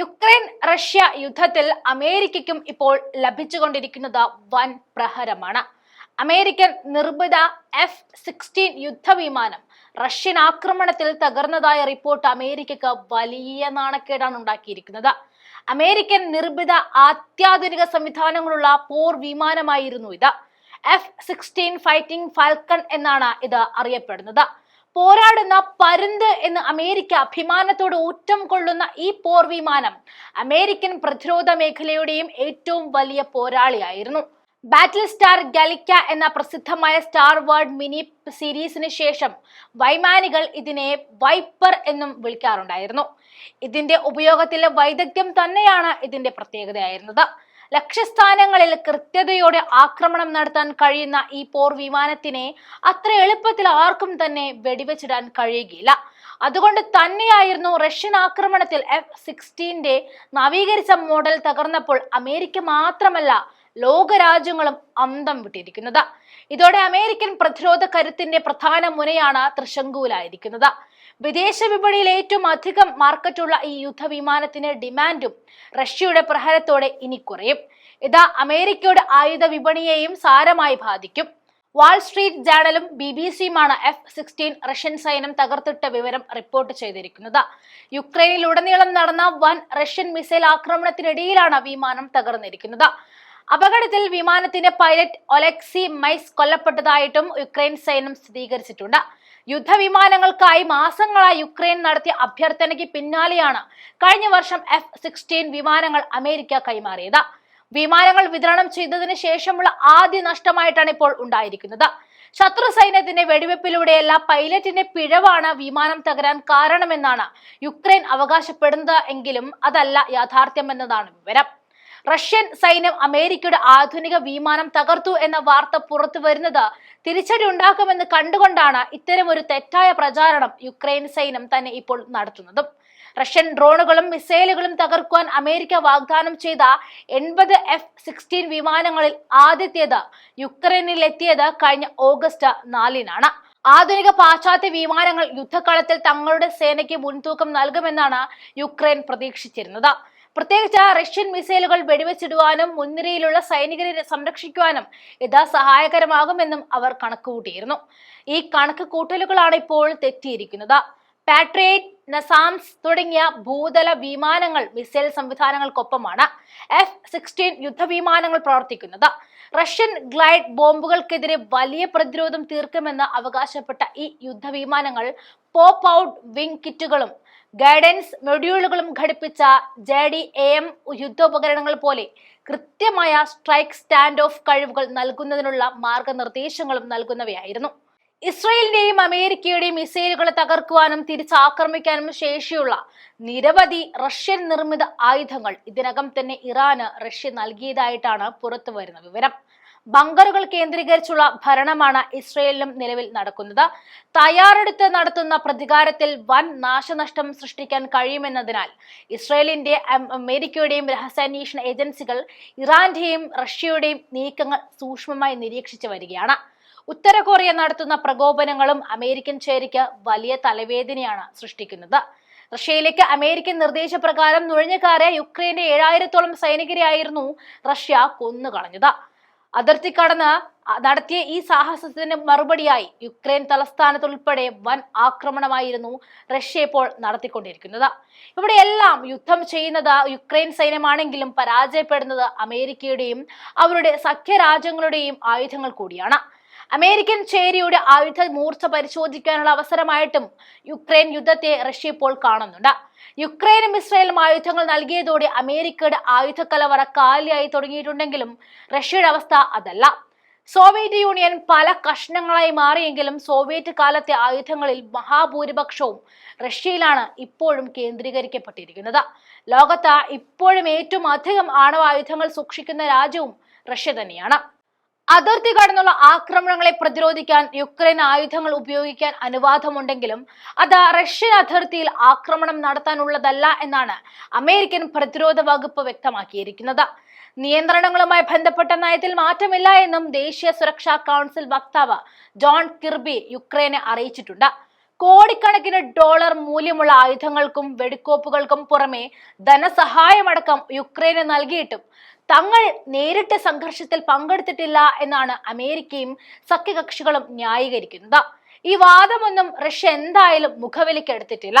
Ukraine Russia യുദ്ധത്തിൽ അമേരിക്കയ്ക്കും ഇപ്പോൾ ലഭിച്ചുകൊണ്ടിരിക്കുന്നത് വൻ പ്രഹരമാണ്. അമേരിക്കൻ നിർമ്മിത എഫ് സിക്സ്റ്റീൻ യുദ്ധവിമാനം റഷ്യൻ ആക്രമണത്തിൽ തകർന്നതായ റിപ്പോർട്ട് അമേരിക്കക്ക് വലിയ നാണക്കേടാണ് ഉണ്ടാക്കിയിരിക്കുന്നത്. അമേരിക്കൻ നിർമ്മിത അത്യാധുനിക സംവിധാനങ്ങളുള്ള പോർ വിമാനമായിരുന്നു ഇത്. എഫ് സിക്സ്റ്റീൻ ഫൈറ്റിംഗ് ഫാൽക്കൺ എന്നാണ് ഇത് അറിയപ്പെടുന്നത്. പോരാടുന്ന പരുന്ത് എന്ന് അമേരിക്ക അഭിമാനത്തോട് ഊറ്റം കൊള്ളുന്ന ഈ പോർ വിമാനം അമേരിക്കൻ പ്രതിരോധ മേഖലയുടെയും ഏറ്റവും വലിയ പോരാളിയായിരുന്നു. ബാറ്റിൽ സ്റ്റാർ ഗലിക്ക എന്ന പ്രസിദ്ധമായ സ്റ്റാർ വേർഡ് മിനി സീരീസിന് ശേഷം വൈമാനികൾ ഇതിനെ വൈപ്പർ എന്നും വിളിക്കാറുണ്ടായിരുന്നു. ഇതിന്റെ ഉപയോഗത്തിലെ വൈദഗ്ധ്യം തന്നെയാണ് ഇതിന്റെ പ്രത്യേകതയായിരുന്നത്. ലക്ഷ്യസ്ഥാനങ്ങളിൽ കൃത്യതയോടെ ആക്രമണം നടത്താൻ കഴിയുന്ന ഈ പോർ വിമാനത്തിനെ അത്ര എളുപ്പത്തിൽ ആർക്കും തന്നെ വെടിവെച്ചിടാൻ കഴിയുകയില്ല. അതുകൊണ്ട് തന്നെയായിരുന്നു റഷ്യൻ ആക്രമണത്തിൽ എഫ് സിക്സ്റ്റീന്റെ നവീകരിച്ച മോഡൽ തകർന്നപ്പോൾ അമേരിക്ക മാത്രമല്ല ലോകരാജ്യങ്ങളും അന്തം വിട്ടിരിക്കുന്നത്. ഇതോടെ അമേരിക്കൻ പ്രതിരോധ കരുത്തിന്റെ പ്രധാന മുനയാണ് തൃശങ്കൂലായിരിക്കുന്നത് വിദേശ വിപണിയിൽ ഏറ്റവും അധികം മാർക്കറ്റുള്ള ഈ യുദ്ധവിമാനത്തിന് ഡിമാൻഡും റഷ്യയുടെ പ്രഹരത്തോടെ ഇനി കുറയും. ഇത് അമേരിക്കയുടെ ആയുധ വിപണിയെയും സാരമായി ബാധിക്കും. വാൾസ്ട്രീറ്റ് ജേണലും ബി ബി സിയുമാണ് എഫ് സിക്സ്റ്റീൻ റഷ്യൻ സൈന്യം തകർത്തിട്ട വിവരം റിപ്പോർട്ട് ചെയ്തിരിക്കുന്നത്. യുക്രൈനിൽ ഉടനീളം നടന്ന വൻ റഷ്യൻ മിസൈൽ ആക്രമണത്തിനിടയിലാണ് വിമാനം തകർന്നിരിക്കുന്നത്. അപകടത്തിൽ വിമാനത്തിന്റെ പൈലറ്റ് ഒലക്സി മൈസ് കൊല്ലപ്പെട്ടതായിട്ടും യുക്രൈൻ സൈന്യം സ്ഥിരീകരിച്ചിട്ടുണ്ട്. യുദ്ധവിമാനങ്ങൾക്കായി മാസങ്ങളായി യുക്രൈൻ നടത്തിയ അഭ്യർത്ഥനയ്ക്ക് പിന്നാലെയാണ് കഴിഞ്ഞ വർഷം എഫ് സിക്സ്റ്റീൻ വിമാനങ്ങൾ അമേരിക്ക കൈമാറിയത്. വിമാനങ്ങൾ വിതരണം ചെയ്തതിന് ശേഷമുള്ള ആദ്യ നഷ്ടമായിട്ടാണ് ഇപ്പോൾ ഉണ്ടായിരിക്കുന്നത്. ശത്രു സൈന്യത്തിന്റെ വെടിവെപ്പിലൂടെയല്ല പൈലറ്റിന്റെ പിഴവാണ് വിമാനം തകരാൻ കാരണമെന്നാണ് യുക്രൈൻ അവകാശപ്പെടുന്നത് എങ്കിലും അതല്ല യാഥാർത്ഥ്യമെന്നതാണ് വിവരം. റഷ്യൻ സൈന്യം അമേരിക്കയുടെ ആധുനിക വിമാനം തകർത്തു എന്ന വാർത്ത പുറത്തു വരുന്നത് തിരിച്ചടി ഉണ്ടാക്കുമെന്ന് കണ്ടുകൊണ്ടാണ് ഇത്തരം ഒരു തെറ്റായ പ്രചാരണം യുക്രൈൻ സൈന്യം തന്നെ ഇപ്പോൾ നടത്തുന്നതും. റഷ്യൻ ഡ്രോണുകളും മിസൈലുകളും തകർക്കുവാൻ അമേരിക്ക വാഗ്ദാനം ചെയ്ത എൺപത് എഫ് സിക്സ്റ്റീൻ വിമാനങ്ങളിൽ ആദ്യത്തേത് യുക്രൈനിൽ എത്തിയത് കഴിഞ്ഞ ഓഗസ്റ്റ് നാലിനാണ്. ആധുനിക പാശ്ചാത്യ വിമാനങ്ങൾ യുദ്ധകാലത്തിൽ തങ്ങളുടെ സേനയ്ക്ക് മുൻതൂക്കം നൽകുമെന്നാണ് യുക്രൈൻ പ്രതീക്ഷിച്ചിരുന്നത്. പ്രത്യേകിച്ച് റഷ്യൻ മിസൈലുകൾ വെടിവെച്ചിടുവാനും മുൻനിരയിലുള്ള സൈനികരെ സംരക്ഷിക്കുവാനും ഇത് സഹായകരമാകുമെന്നും അവർ കണക്കുകൂട്ടിയിരുന്നു. ഈ കണക്ക് കൂട്ടലുകളാണ് ഇപ്പോൾ തെറ്റിയിരിക്കുന്നത്. പാട്രിയറ്റ് നസാംസ് തുടങ്ങിയ ഭൂതല വിമാനങ്ങൾ മിസൈൽ സംവിധാനങ്ങൾക്കൊപ്പമാണ് എഫ് സിക്സ്റ്റീൻ യുദ്ധവിമാനങ്ങൾ പ്രവർത്തിക്കുന്നത്. റഷ്യൻ ഗ്ലൈഡ് ബോംബുകൾക്കെതിരെ വലിയ പ്രതിരോധം തീർക്കുമെന്ന് അവകാശപ്പെട്ട ഈ യുദ്ധവിമാനങ്ങൾ പോപ്പ് ഔട്ട് വിംഗ് കിറ്റുകളും ഗൈഡൻസ് മൊഡ്യൂളുകളും ഘടിപ്പിച്ച ജെ ഡി എ എം യുദ്ധോപകരണങ്ങൾ പോലെ കൃത്യമായ സ്ട്രൈക്ക് സ്റ്റാൻഡ് ഓഫ് കഴിവുകൾ നൽകുന്നതിനുള്ള മാർഗനിർദ്ദേശങ്ങളും നൽകുന്നവയായിരുന്നു. ഇസ്രയേലിന്റെയും അമേരിക്കയുടെയും മിസൈലുകളെ തകർക്കുവാനും തിരിച്ചാക്രമിക്കാനും ശേഷിയുള്ള നിരവധി റഷ്യൻ നിർമ്മിത ആയുധങ്ങൾ ഇതിനകം തന്നെ ഇറാന് റഷ്യ നൽകിയതായിട്ടാണ് പുറത്തു വരുന്ന വിവരം. ബങ്കറുകൾ കേന്ദ്രീകരിച്ചുള്ള ഭരണമാണ് ഇസ്രയേലിലും നിലവിൽ നടക്കുന്നത്. തയ്യാറെടുത്ത് നടത്തുന്ന പ്രതികാരത്തിൽ വൻ നാശനഷ്ടം സൃഷ്ടിക്കാൻ കഴിയുമെന്നതിനാൽ ഇസ്രയേലിന്റെ അമേരിക്കയുടെയും രഹസ്യാന്വേഷണ ഏജൻസികൾ ഇറാന്റെയും റഷ്യയുടെയും നീക്കങ്ങൾ സൂക്ഷ്മമായി നിരീക്ഷിച്ചു വരികയാണ്. ഉത്തര കൊറിയ നടത്തുന്ന പ്രകോപനങ്ങളും അമേരിക്കൻ ചേരിക്ക് വലിയ തലവേദനയാണ് സൃഷ്ടിക്കുന്നത്. റഷ്യയിലേക്ക് അമേരിക്കൻ നിർദ്ദേശപ്രകാരം നുഴഞ്ഞുകാരെ യുക്രൈന്റെ ഏഴായിരത്തോളം സൈനികരെയായിരുന്നു റഷ്യ കൊന്നുകളഞ്ഞത്. അതിർത്തി കടന്ന് നടത്തിയ ഈ സാഹസത്തിന് മറുപടിയായി യുക്രൈൻ തലസ്ഥാനത്തുൾപ്പെടെ വൻ ആക്രമണമായിരുന്നു റഷ്യ ഇപ്പോൾ നടത്തിക്കൊണ്ടിരിക്കുന്നത്. ഇവിടെയെല്ലാം യുദ്ധം ചെയ്യുന്നത് യുക്രൈൻ സൈന്യമാണെങ്കിലും പരാജയപ്പെടുന്നത് അമേരിക്കയുടെയും അവരുടെ സഖ്യരാജ്യങ്ങളുടെയും ആയുധങ്ങൾ കൂടിയാണ്. അമേരിക്കൻ ചേരിയുടെ ആയുധ മൂർച്ച പരിശോധിക്കാനുള്ള അവസരമായിട്ടും യുക്രൈൻ യുദ്ധത്തെ റഷ്യ ഇപ്പോൾ കാണുന്നുണ്ട്. യുക്രൈനും ഇസ്രായേലും ആയുധങ്ങൾ നൽകിയതോടെ അമേരിക്കയുടെ ആയുധ കലവറ കാലിയായി തുടങ്ങിയിട്ടുണ്ടെങ്കിലും റഷ്യയുടെ അവസ്ഥ അതല്ല. സോവിയറ്റ് യൂണിയൻ പല കഷ്ണങ്ങളായി മാറിയെങ്കിലും സോവിയറ്റ് കാലത്തെ ആയുധങ്ങളിൽ മഹാഭൂരിപക്ഷവും റഷ്യയിലാണ് ഇപ്പോഴും കേന്ദ്രീകരിക്കപ്പെട്ടിരിക്കുന്നത്. ലോകത്ത് ഇപ്പോഴും ഏറ്റവും അധികം ആണവായുധങ്ങൾ സൂക്ഷിക്കുന്ന രാജ്യവും റഷ്യ തന്നെയാണ്. അതിർത്തി കടന്നുള്ള ആക്രമണങ്ങളെ പ്രതിരോധിക്കാൻ യുക്രൈൻ ആയുധങ്ങൾ ഉപയോഗിക്കാൻ അനുവാദമുണ്ടെങ്കിലും അത് റഷ്യൻ അതിർത്തിയിൽ ആക്രമണം നടത്താനുള്ളതല്ല എന്നാണ് അമേരിക്കൻ പ്രതിരോധ വകുപ്പ് വ്യക്തമാക്കിയിരിക്കുന്നത്. നിയന്ത്രണങ്ങളുമായി ബന്ധപ്പെട്ട നയത്തിൽ മാറ്റമില്ല എന്നും ദേശീയ സുരക്ഷാ കൗൺസിൽ വക്താവ് ജോൺ കിർബി യുക്രൈനെ അറിയിച്ചിട്ടുണ്ട്. കോടിക്കണക്കിന് ഡോളർ മൂല്യമുള്ള ആയുധങ്ങൾക്കും വെടിക്കോപ്പുകൾക്കും പുറമെ ധനസഹായമടക്കം യുക്രൈന് നൽകിയിട്ടും തങ്ങൾ നേരിട്ട് സംഘർഷത്തിൽ പങ്കെടുത്തിട്ടില്ല എന്നാണ് അമേരിക്കയും സഖ്യകക്ഷികളും ന്യായീകരിക്കുന്നത്. ഈ വാദമൊന്നും റഷ്യ എന്തായാലും മുഖവിലക്കെടുത്തിട്ടില്ല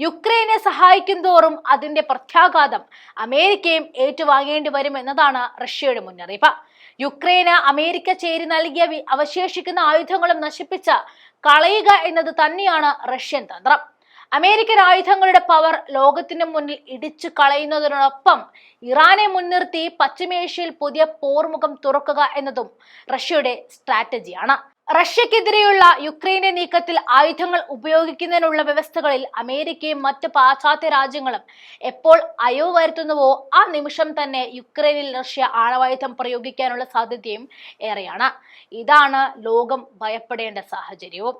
യുക്രൈനെ സഹായിക്കും തോറും അതിന്റെ പ്രത്യാഘാതം അമേരിക്കയും ഏറ്റുവാങ്ങേണ്ടി വരും എന്നതാണ് റഷ്യയുടെ മുന്നറിയിപ്പ്. യുക്രൈന് അമേരിക്ക ചേരി നൽകിയ അവശേഷിക്കുന്ന ആയുധങ്ങളും നശിപ്പിച്ച കളയുക എന്നത് തന്നെയാണ് റഷ്യൻ തന്ത്രം. അമേരിക്കൻ ആയുധങ്ങളുടെ പവർ ലോകത്തിന് മുന്നിൽ ഇടിച്ചു കളയുന്നതിനോടൊപ്പം ഇറാനെ മുൻനിർത്തി പശ്ചിമേഷ്യയിൽ പുതിയ പോർമുഖം തുറക്കുക എന്നതും റഷ്യയുടെ സ്ട്രാറ്റജിയാണ് റഷ്യക്കെതിരെയുള്ള യുക്രൈന്റെ നീക്കത്തിൽ ആയുധങ്ങൾ ഉപയോഗിക്കുന്നതിനുള്ള വ്യവസ്ഥകളിൽ അമേരിക്കയും മറ്റ് പാശ്ചാത്യ രാജ്യങ്ങളും എപ്പോൾ അയവ് വരുത്തുന്നുവോ ആ നിമിഷം തന്നെ യുക്രൈനിൽ റഷ്യ ആണവായുധം പ്രയോഗിക്കാനുള്ള സാധ്യതയും ഏറെയാണ്. ഇതാണ് ലോകം ഭയപ്പെടേണ്ട സാഹചര്യവും.